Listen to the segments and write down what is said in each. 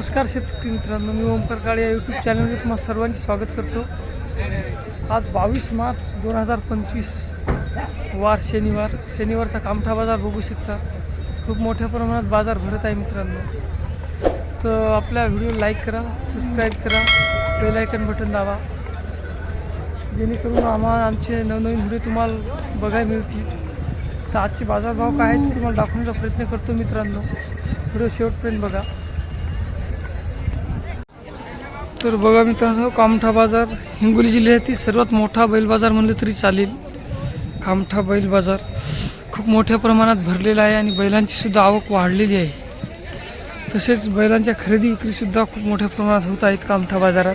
नमस्कार शेतकरी मित्रांनो मी ओमकार काळे या यूट्यूब चॅनलमध्ये तुम्हाला सर्वांचे स्वागत करतो. आज बावीस मार्च दोन हजार पंचवीस वार शनिवार. शनिवारचा कामठा बाजार बघू शकता. खूप मोठ्या प्रमाणात बाजार भरत आहे मित्रांनो. तर आपल्या व्हिडिओ लाईक करा सबस्क्राईब करा बेलायकन बटन दाबा. जेणेकरून आम्हाला आमचे नवनवीन व्हिडिओ तुम्हाला बघायला मिळतील. तर आजचे बाजारभाव काय आहेत ते तुम्हाला दाखवण्याचा प्रयत्न करतो मित्रांनो. व्हिडिओ शेवटपर्यंत बघा. तर बघा मित्रांनो कामठा बाजार हिंगोली जिल्ह्यातील सर्वात मोठा बैल बाजार म्हणलं तरी चालेल. कामठा बैल बाजार खूप मोठ्या प्रमाणात भरलेला आहे आणि बैलांची सुद्धा आवक वाढलेली आहे. तसेच बैलांच्या खरेदी विक्रीसुद्धा खूप मोठ्या प्रमाणात होत आहेत कामठा बाजारात.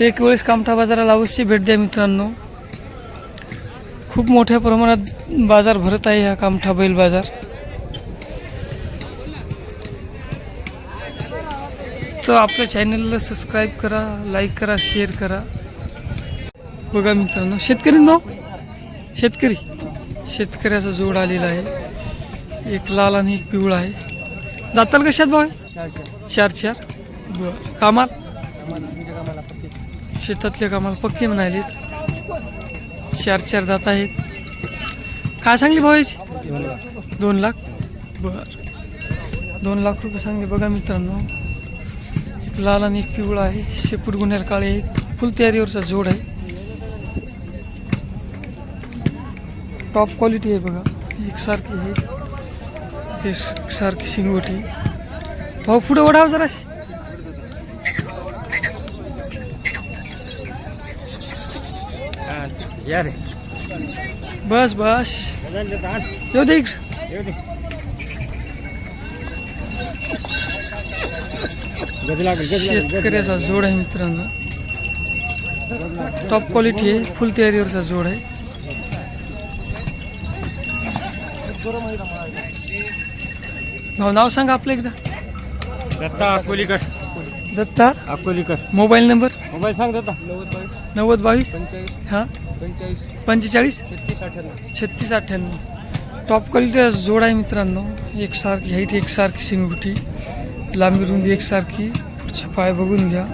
एक वेळेस कामठा बाजाराला अवश्य भेट द्या मित्रांनो. खूप मोठ्या प्रमाणात बाजार भरत आहे हा कामठा बैल बाजार. तर आपल्या चॅनलला सबस्क्राईब करा लाईक करा शेअर करा. बघा मित्रांनो शेतकरी नो शेतकरी. शेतकऱ्याचा जोड आलेला आहे. एक लाल आणि एक पिवळा आहे. दाताल कशात भाऊ? चार चार. बर. कामाल शेतातल्या कामाला पक्के म्हणाले. चार चार दात आहेत. काय सांगली भाऊ याची? दोन लाख. बर. दोन लाख रुपये सांगले. बघा मित्रांनो. लाल आणि एक पिवळा आहे. शेपूट गुन्ह्यार काळे फुल तयारीवरचा जोड आहे. टॉप क्वालिटी आहे बघा. एकसारखी आहे. एकसारखी शिंगवटी. भाऊ पुढे ओढाव जरा बस बस. येऊ दे इकडं. शेतकऱ्याचा जोड आहे मित्रांनो. टॉप क्वालिटी आहे फुल तयारीवरचा जोड आहे. भाऊ नाव सांगा आपलं एकदा. Datta Akolikar. Datta? Akolikar. Mobile number? Mobile सांग दत्ता. नव्वद बावीस? हां? पंचेचाळीस. छत्तीस अठ्ठ्याण्णव. छत्तीस अठ्ठ्याण्णव. टॉप क्वालिटीचा जोड आहे मित्रांनो. एकसारखी हाईट एकसारखी शिंगुटी. लांबी रुंदी एकसारखी. पुढचे पाय बघून घ्या.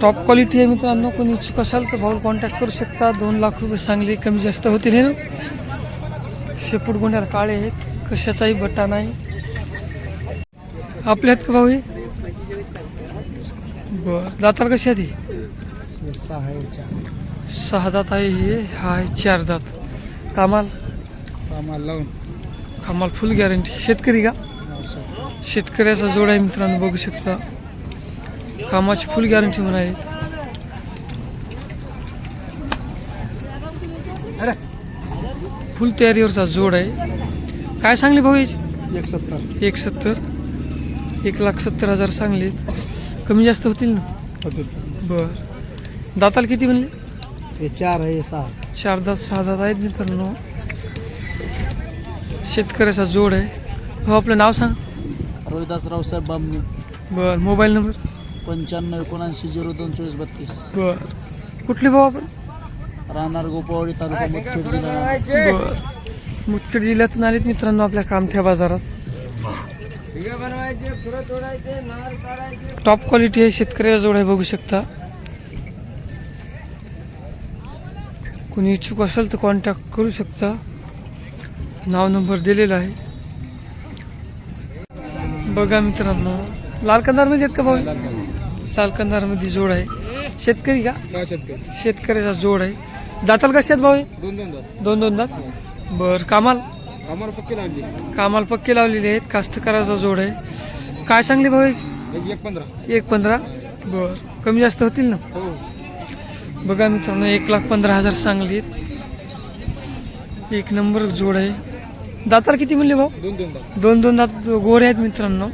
टॉप क्वालिटी आहे मित्रांनो. कोणी इच्छुक असाल तर भाऊ कॉन्टॅक्ट करू शकता. दोन लाख रुपये चांगले कमी जास्त होतील हे ना? शेपूट गुंड्याला काळे आहेत. कशाचाही बट्टा नाही. आपल्या आहेत का भाऊ हे? बरं. दातार कशी आहे ती सहायच्या सहा दात आहे हे. हा आहे चार दात. कामाल? कामाला लावून. कामाल फुल गॅरंटी शेतकरी का? शेतकऱ्याचा जोड आहे मित्रांनो बघू शकता. कामाची फुल गॅरंटी म्हणाली फुल तयारीवरचा जोड आहे. काय सांगली भाऊ याची? एक सत्तर एक सत्तर एक लाख सत्तर हजार सांगले. कमी जास्त होतील ना? बर. दाताला किती म्हणले? हे चार आहे सहा. चार दात सहा दात आहेत मित्रांनो. शेतकऱ्याचा जोड आहे. हो आपलं नाव सांग. रोहिदास रावसाहेब बामणी. बर मोबाईल नंबर? पंच्याण्णव एकोणऐंशी झिरो दोन चोवीस बत्तीस. बर. कुठले भाऊ आपण? राहणार गोपावडी तालुका मुदखेड जिल्हा. बर. मुदखेड जिल्ह्यातून आलेत मित्रांनो आपल्या कामठ्या बाजारात. टॉप क्वालिटी आहे शेतकऱ्याचा जोड आहे बघू शकता. कोणी इच्छुक असेल तर कॉन्टॅक्ट करू शकता. नाव नंबर दिलेला आहे. बघा मित्रांनो लाल कंदारमध्ये आहेत का भाऊ? लाल कंदारमध्ये जोड आहे. शेतकरी का? शेतकऱ्याचा जोड आहे. दाताल कशात भाऊ? आहे? दोन दोन जात दोन दोन दात? बर कामाल? आम्हाला पक्की लागली कामाल पक्के लावलेले आहेत. कास्तकाराचा जोड आहे. काय सांगले भाऊ? एक पंधरा. एक पंधरा? बर कमी जास्त होतील ना? हो. बघा मित्रांनो एक लाख पंधरा हजार सांगलीत. एक नंबर जोड आहे. दाताला किती म्हणले भाऊ? दोन दोन जात दोन दोन दात गोरे आहेत मित्रांनो.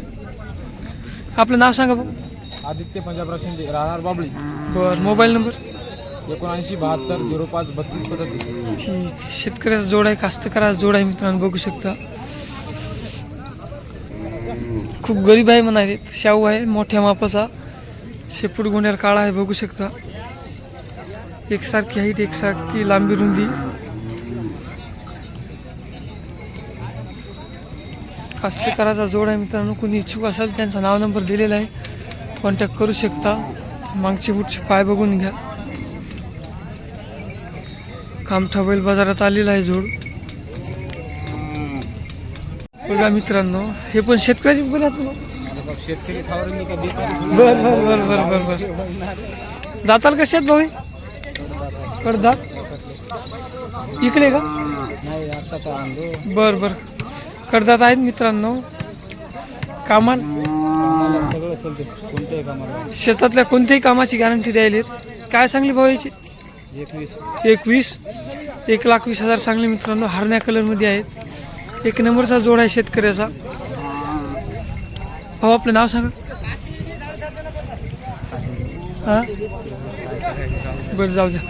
आपलं नाव सांगा भाऊ. आदित्य पंजाबराव शिंदे राहणार बाबळी. बर मोबाईल नंबर? एकोणऐंशी बहात्तर झिरो पाच बत्तीस सदतीस. ठीक शेतकऱ्याचा जोड आहे कास्तकाराचा जोड आहे मित्रांनो बघू शकता. खूप गरीब आहे म्हणाले. शाहू आहे मोठ्या मापाचा. शेपूट गुन्ह्यार काळा आहे बघू शकता. एकसारखी हाईट एकसारखी लांबी रुंदी. कास्तकाराचा जोड आहे मित्रांनो. कोणी इच्छुक असेल त्यांचा नाव नंबर दिलेला आहे. कॉन्टॅक्ट करू शकता. मागची पुढची पाय बघून घ्या. कामठा बैल बाजारात आलेला आहे जोड. बघा मित्रांनो हे पण शेतकऱ्याचीच बैल बर बर बर बर बर बर. दाताल कसे आहेत भाऊ? कडदात इकडे का? बर बर. कडदात आहेत मित्रांनो. कामाल कामाला सगळं चलते कोणत्याही कामाला शेतातल्या कोणत्याही कामाची गॅरंटी द्यायला काय सांगली भाऊ याची? एकवीस. एकवीस एक लाख वीस हजार सांगले मित्रांनो हरण्या कलरमध्ये आहेत. एक नंबरचा जोड आहे शेतकऱ्याचा. भाऊ आपलं नाव सांगा. हां? बरं जाऊ द्या.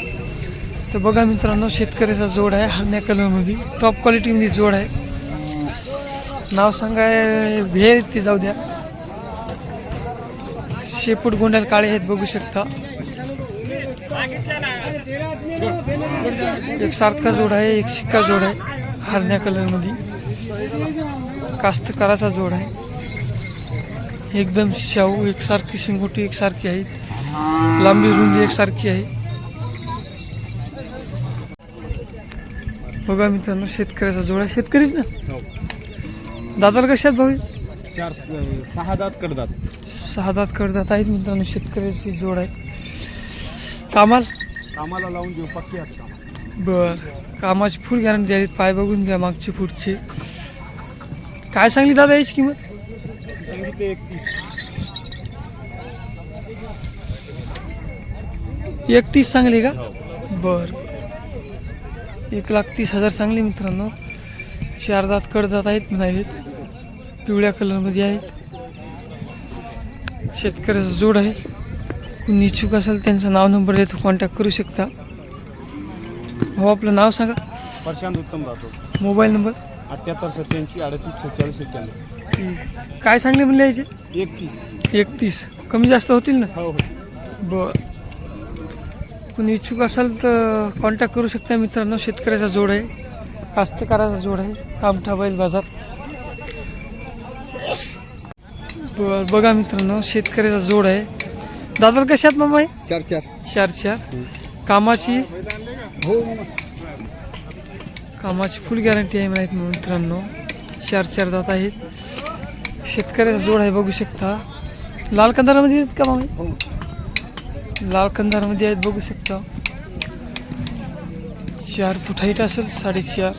तर बघा मित्रांनो शेतकऱ्याचा जोड आहे हरण्या कलरमध्ये टॉप क्वालिटीमध्ये जोड आहे. नाव सांगाय भेळ ते जाऊ द्या. शेपूट गोंड्याला काळे आहेत बघू शकता. एक सारखा जोड आहे एक शिक्का जोड आहे हरण्या कलरमध्ये कास्तकाराचा जोड आहे. एकदम शाहू एकसारखी शिंगोटी एकसारखी आहे लांबी रुंदी एकसारखी आहे. बघा मित्रांनो शेतकऱ्याचा जोड आहे. शेतकरीच ना? हो. दादाला कशात भाऊ? चार सहा दात कडदात. सहा दात कडदात आहेत मित्रांनो शेतकऱ्याची जोड आहे. कामाल? कामाला लावून देऊ पक्की आहेत बर. कामाची फुल गॅरंटी द्यावी पाय बघून घ्या मागची फुटची काय सांगली दादा याची किंमत? सांगितले एकतीस. एकतीस सांगली का? बर. एक लाख तीस हजार चांगले मित्रांनो. चार दात कडदात आहेत म्हणालेत पिवळ्या कलरमध्ये आहेत. शेतकऱ्याचा जोड आहे. कोणी इच्छुक असेल त्यांचा नाव नंबर देतो कॉन्टॅक्ट करू शकता. हो आपलं नाव सांगा. प्रशांत उत्तम राहतो मोबाईल नंबर. अठ्याहत्तर सत्याऐंशी अडतीस छेचाळीस एक्क्याण्णव. काय सांगले म्हणले याचे? एकतीस. एकतीस. कमी जास्त होतील ना? हो हो. बर. कोणी इच्छुक असाल तर कॉन्टॅक्ट करू शकता मित्रांनो. शेतकऱ्याचा जोड आहे. कास्तकाराचा जोड आहे. कामठा बैल बाजार. बर बघा मित्रांनो शेतकऱ्याचा जोड आहे. दादा कशात मामा? आहे चार. चार चार. चार कामाची? हो. कामाची फुल गॅरंटी आहे माहीत मित्रांनो. चार चार दात आहेत. शेतकऱ्याचा जोड आहे बघू शकता. लाल कंदारामध्ये आहेत का मामा? हो. लाल कंदारमध्ये आहेत बघू शकता. चार फूट हाईट असेल साडेचार.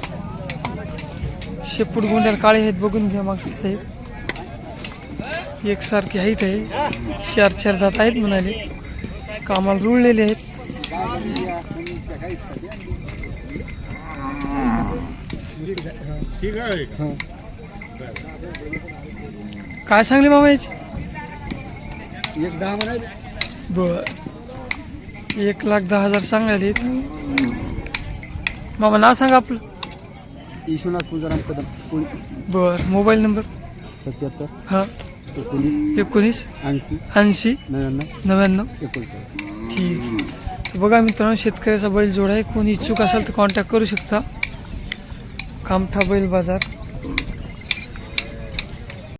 शेपूट गोंड्याला काळे आहेत बघून घ्या मागचे साहेब. एकसारखी हाईट आहे. चार चार दात आहेत म्हणाले. कामाला रुळलेले आहेत. काय सांगले मामा याची? एक दहा बर. एक लाख दहा हजार सांगायले मामा ना सांगा आपलं. विश्वनाथ पुजाराम कदम. पुणे बर मोबाईल नंबर? सत्याहत्तर. हां. एकोणीस. एकोणीस. ऐंशी. ऐंशी. नव्याण्णव. नव्याण्णव. एकोणचाळीस. ठीक. तर बघा मित्रांनो शेतकऱ्याचा बैल जोड आहे. कोणी इच्छुक असेल तर कॉन्टॅक्ट करू शकता. कामठा बैल बाजार.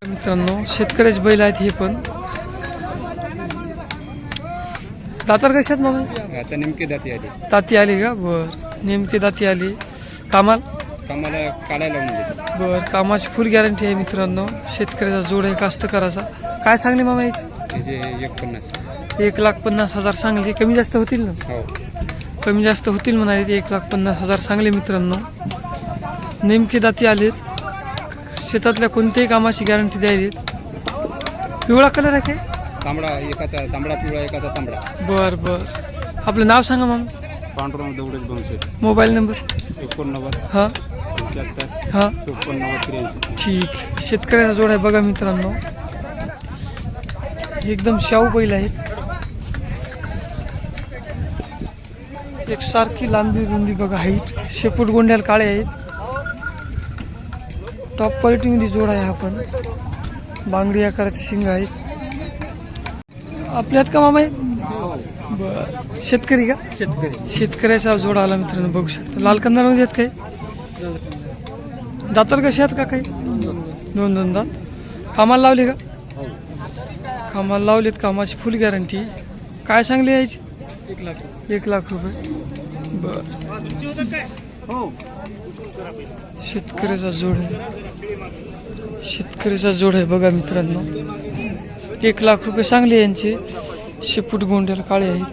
मित्रांनो शेतकऱ्याचे बैल आहेत हे पण. दातार कशात मग? आता नेमके दाती आली. दाती आली का? बर. नेमके दाती आली. कामाल? कामाला काढायला बर कामाची फुल गॅरंटी आहे मित्रांनो. शेतकऱ्याचा जोड आहे कास्तकाराचा काय सांगले मामा याची तिचे एकोणपन्नास. एक लाख पन्नास हजार सांगले. कमी जास्त होतील ना? हो. कमी जास्त होतील म्हणाले ते एक लाख पन्नास हजार चांगले मित्रांनो. नेमके दाती आलेत. शेतातल्या कोणत्याही कामाची गॅरंटी द्यायली पिवळा कलर आहे काय तांबडा एकाचा तांबडा पिवळा एकाचा तांबडा. बर बर. आपलं नाव सांगा मग पांडुरंग दौडच दोनशे मोबाईल नंबर. एकोणनव्वद. हां. पंच्याहत्तर हां. चोपन्न त्र्याऐंशी. ठीक. शेतकऱ्याचा जोड आहे बघा मित्रांनो. एकदम शाहू बैल आहेत. एक सारखी लांबी रुंदी बघा हाईट. शेपूट गोंड्याला काळे आहेत. टॉप क्वालिटीमध्ये जोड आहे हा पण. बांगडी आकाराचे शिंग आहेत. आपल्यात का मामा शेतकरी का? शेतकरी. शेतकऱ्याचा जोड आला मित्रांनो बघू शकता. लाल कंदारमध्ये आहेत काय? दातर कसे आहेत का काही? दोन दोन दात. कामाला लावले का? कामाला लावलेत कामाची फुल गॅरंटी. काय सांगली यायची? एक लाख एक लाख रुपये. बर. शेतकऱ्याचा जोड आहे. शेतकऱ्याचा जोड आहे बघा मित्रांनो. एक लाख रुपये सांगले यांचे. शेपूट गोंड्याला काळे आहेत.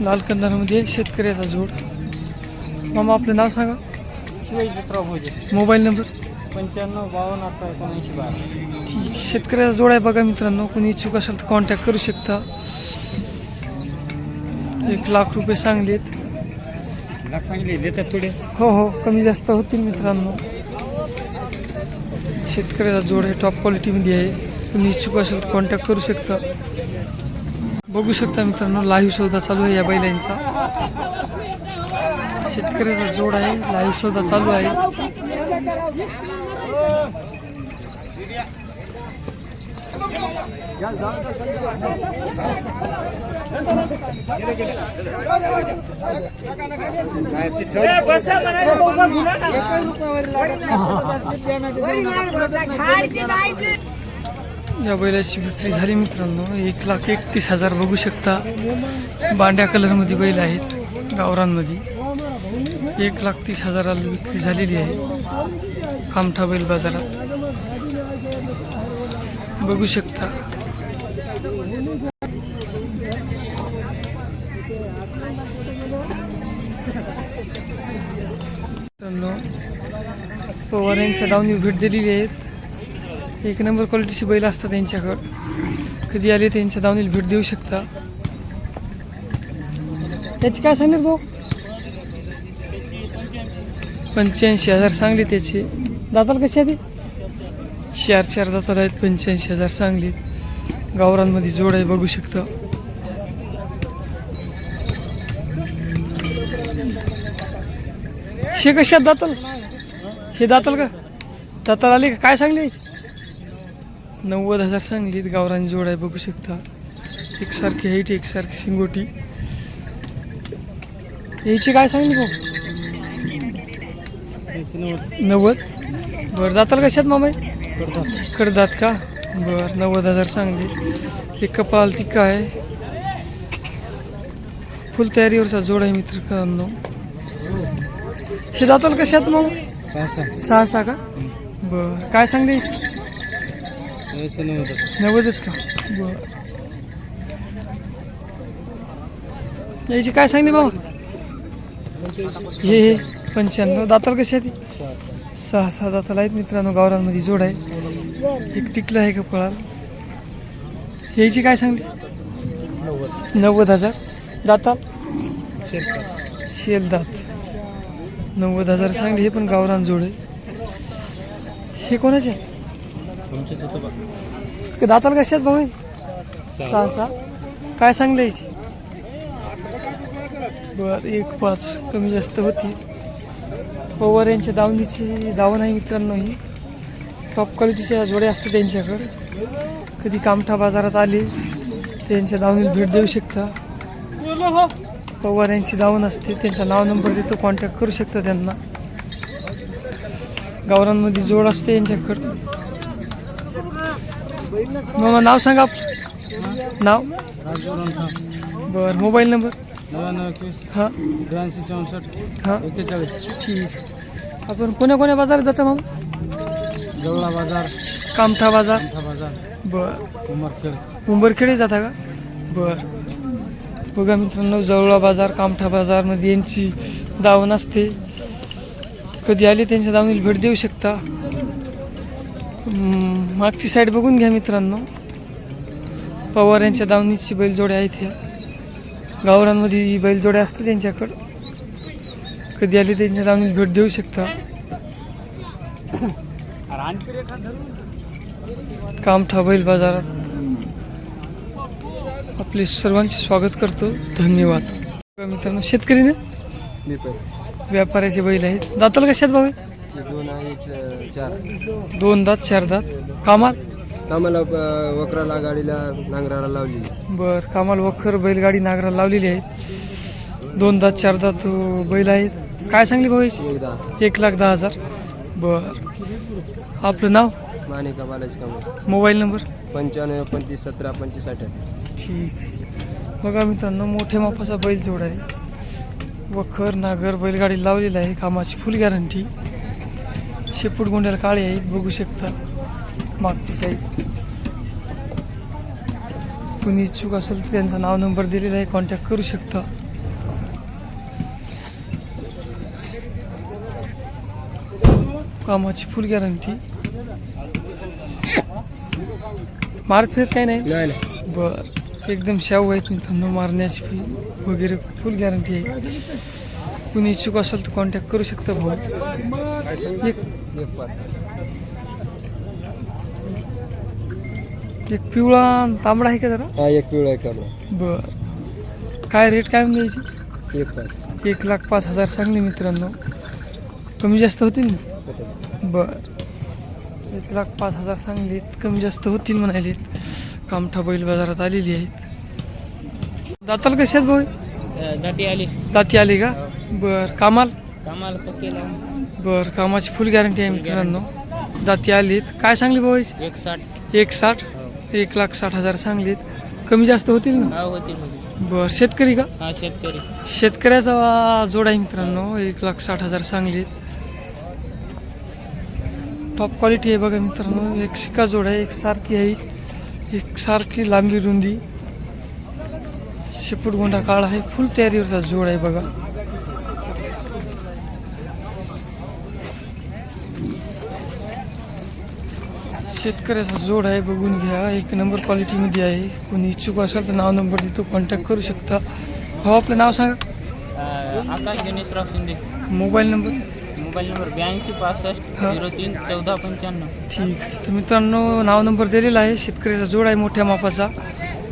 लाल कंदारामध्ये शेतकऱ्याचा जोड. मामा आपलं नाव सांगा. शिवाजी चित्रा भोजे. Mobile number. पंच्याण्णव बावन्न अठरा एकोणऐंशी बारा. ठीक. शेतकऱ्याचा जोड आहे बघा मित्रांनो. कोणी इच्छुक असेल तर कॉन्टॅक्ट करू शकता. एक लाख रुपये सांगलेत. लाख सांगितले देतात थोडे. हो हो. कमी जास्त होतील मित्रांनो. शेतकऱ्याचा जोड आहे टॉप क्वालिटीमध्ये आहे. तुम्ही इच्छुक असेल तर कॉन्टॅक्ट करू शकता. बघू शकता मित्रांनो लाईव्ह सौदा चालू आहे या बैलांचा. शेतकऱ्याचा जोड आहे लाईव्ह सौदा चालू आहे. या बैलाची विक्री झाली मित्रांनो. एक लाख एकतीस हजार बघू शकता. बांड्या कलरमध्ये बैल आहेत गावरांमध्ये एक लाख तीस हजाराला विक्री झालेली आहे. कामठा बैल बाजारात. बघू शकता मित्रांनो पवार यांच्या डावणी भेट दिलेली आहेत. एक नंबर क्वालिटीची बैल असतात त्यांच्याकडं. कधी आले त्यांच्या दावणीला भेट देऊ शकता. त्याची काय सांगेल भाऊ? पंच्याऐंशी हजार सांगली त्याची. दाताल कशी आधी चार चार दाताल आहेत पंच्याऐंशी हजार सांगलीत गावरांमध्ये जोड आहे बघू शकता. शे कशात दाताल? हे दाताल का? दाताल आले का? काय सांगली? नव्वद हजार सांगलीत गावरान जोड आहे बघू शकता. एकसारखी हाईट एकसारखी शिंगोटी. याची काय सांगली भाऊ? नव्वद. बरं दाताल कशात मामा कडदात का? बरं नव्वद हजार सांगली. एक कपाल टिक्का आहे. फुल तयारीवरचा जोड आहे मित्रांनो हे दाताल कशात मामा? सहा सहा का? बरं. काय सांगली नव्वदच. का? बर. याची काय सांगली बाबा हे हे पंच्याण्णव. दाताल कशी आहे ती? सहा सहा दाताला आहेत मित्रांनो. गावरांमध्ये जोड आहे. एक टिकलं आहे का पळाल? याची काय सांगली नव्वद. हजार. दाताल? शेल दात. नव्वद हजार सांगली हे पण गावरान जोड आहे. हे कोणाचे? आहे का दाताल कशात भाऊ हे? सहा सहा. काय सांगलं याची? बर एक पाच. कमी जास्त होती. पवार यांच्या दावणीची दावण आहे मित्रांनो ही. टॉप क्वालिटीच्या जोड्या असतात त्यांच्याकडे. कधी कामठा बाजारात आले त्यांच्या दावणीला भेट देऊ शकता. पवार यांची दावण असते त्यांचा नाव नंबर देतो कॉन्टॅक्ट करू शकता त्यांना. गावरांमध्ये जोड असते यांच्याकडं. मग नाव सांगा. नाव? बरं मोबाईल नंबर? हां. ब्याऐंशी चौसष्ट हां. एक्केचाळीस ठीक. आपण कोण्या कोण्या बाजारात जाता मग जवळा बाजार. कामठा बाजार. मोठा बाजार. बर. उमरखेड. उंबरखेडे जाता का? बर. बघा मित्रांनो जवळा बाजार कामठा बाजारमध्ये यांची दावण असते. कधी आले त्यांच्या दावणीला भेट देऊ शकता. मागची साईड बघून घ्या मित्रांनो. पवार यांच्या दावणीची बैलजोड्या आहेत ह्या. गावरांमध्ये ही बैलजोड्या असतात त्यांच्याकडं. कधी आले त्यांच्या दावणीला भेट देऊ शकता. कामठा बैल बाजारात. आपले सर्वांचे स्वागत करतो. धन्यवाद. मित्रांनो शेतकरी ना व्यापाऱ्याचे बैल आहेत. दाताल कशात भाऊ दोन आहे चार. दोन दात चार दात. कामात आम्हाला वकराला गाडीला नांगराला लावली. बर कामाला वखर बैलगाडी नागरा लावलेली आहेत. दोन दात चार दात अं, बैल आहेत. काय सांगली भाऊ याची? एकदा एक लाख दहा हजार. बर. आपलं नाव? मानिका बालाजी कामत. Mobile number? पंच्याण्णव एकोणतीस सतरा पंचवीस अठ्याहत्तर ठीक. बघा मित्रांनो मोठ्या मापाचा बैल जोड आहे. वखर नागर बैलगाडी लावलेली आहे. कामाची फुल गॅरंटी शेपूट गोंड्याला काळे आहेत बघू शकता. मागची साईड कुणी इच्छुक असेल तर त्यांचा नाव नंबर दिलेला आहे कॉन्टॅक्ट करू शकता. कामाची फुल गॅरंटी मारत फिरत नाही नाही. बर. एकदम शाहू आहेत मित्रांनो मारण्याची फी वगैरे फुल गॅरंटी आहे. कुणी इच्छुक असेल तर कॉन्टॅक्ट करू शकता भाऊ एक एक पिवळा तांबडा आहे का जरा? हा एक पिवळा एक काढला बर. काय रेट काय द्यायची एक पाच. एक लाख पाच हजार सांगले मित्रांनो. कमी जास्त होतील ना? बर. एक लाख पाच हजार सांगलीत कमी जास्त होतील म्हणालेत कामठा बैल बाजारात आलेली आहेत दाताल कसे आहेत भाऊ दाटी आली. दाती आली का? बर कामाल? कामाला पक्के बर कामाची फुल गॅरंटी आहे मित्रांनो. दाती आलीत. काय सांगली भाऊ एक साठ. एक साठ? एक लाख साठ हजार सांगलीत. कमी जास्त होतील ना? हा होतील बर शेतकरी का? हा शेतकरी. शेतकऱ्याचा जोड आहे मित्रांनो. एक लाख साठ हजार सांगलीत. टॉप क्वालिटी आहे बघा मित्रांनो. एक शिका जोड आहे एक सारखी आहे. एक सारखी लांबी रुंदी. शेपूट गोंडा काळा आहे. फुल तयारीवरचा जोड आहे बघा. शेतकऱ्याचा जोड आहे. बघून घ्या. एक नंबर क्वालिटीमध्ये आहे. कोणी इच्छुक असेल तर नाव नंबर देतो. कॉन्टॅक्ट करू शकता. हो आपलं नाव सांगा. Akash Ganeshrao Shinde. Mobile number. Mobile number ब्याऐंशी पासष्ट. झिरो तीन चौदा पंच्याण्णव. ठीक. आहे तर मित्रांनो नाव नंबर दिलेला आहे. शेतकऱ्याचा जोड आहे मोठ्या मापाचा.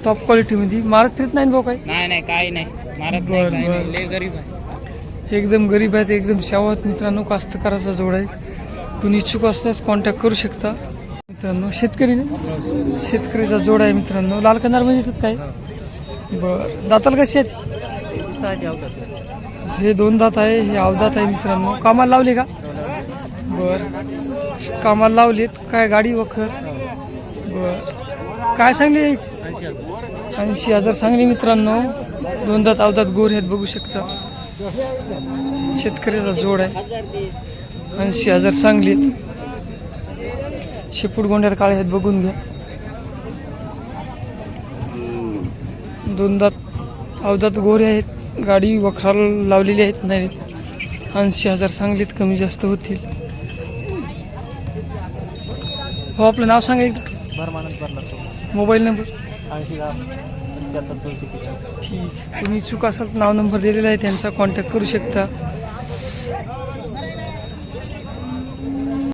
टॉप क्वालिटीमध्ये मारत फिरत नाही ना भाऊ काय नाही नाही काही नाही. मारत बर, नाही. काही बर. नाही लय गरीब आहे. एकदम गरीब आहेत एकदम शावत मित्रांनो. कास्तकाराचा जोड आहे. कुणी इच्छुक असल्यास कॉन्टॅक्ट करू शकता. मित्रांनो शेतकरी ना? शेतकरीचा जोड आहे मित्रांनो. लाल कनारमध्ये येतात काय? बरं. दाताल कशी आहेत? हे दोन दात आहे हे अवदात आहे मित्रांनो. कामाला लावले का? बर. कामाला लावलीत. काय गाडी वखर? बर. काय सांगली ऐंशी हजार सांगली मित्रांनो. दोन दात अवदात गोर आहेत बघू शकता. शेतकऱ्याचा जोड आहे. ऐंशी हजार सांगलीत. शेपूट गोंड्यार काळे आहेत बघून घ्या. दोन दात अवदात गोरे आहेत. गाडी वखराला लावलेली आहेत. नाहीत ऐंशी हजार सांगलीत कमी जास्त होतील. हो आपलं नाव सांगा एकदा. Mobile number. ऐंशी ठीक. तुम्ही चूक असाल नाव नंबर दिलेला आहे त्यांचा कॉन्टॅक्ट करू शकता.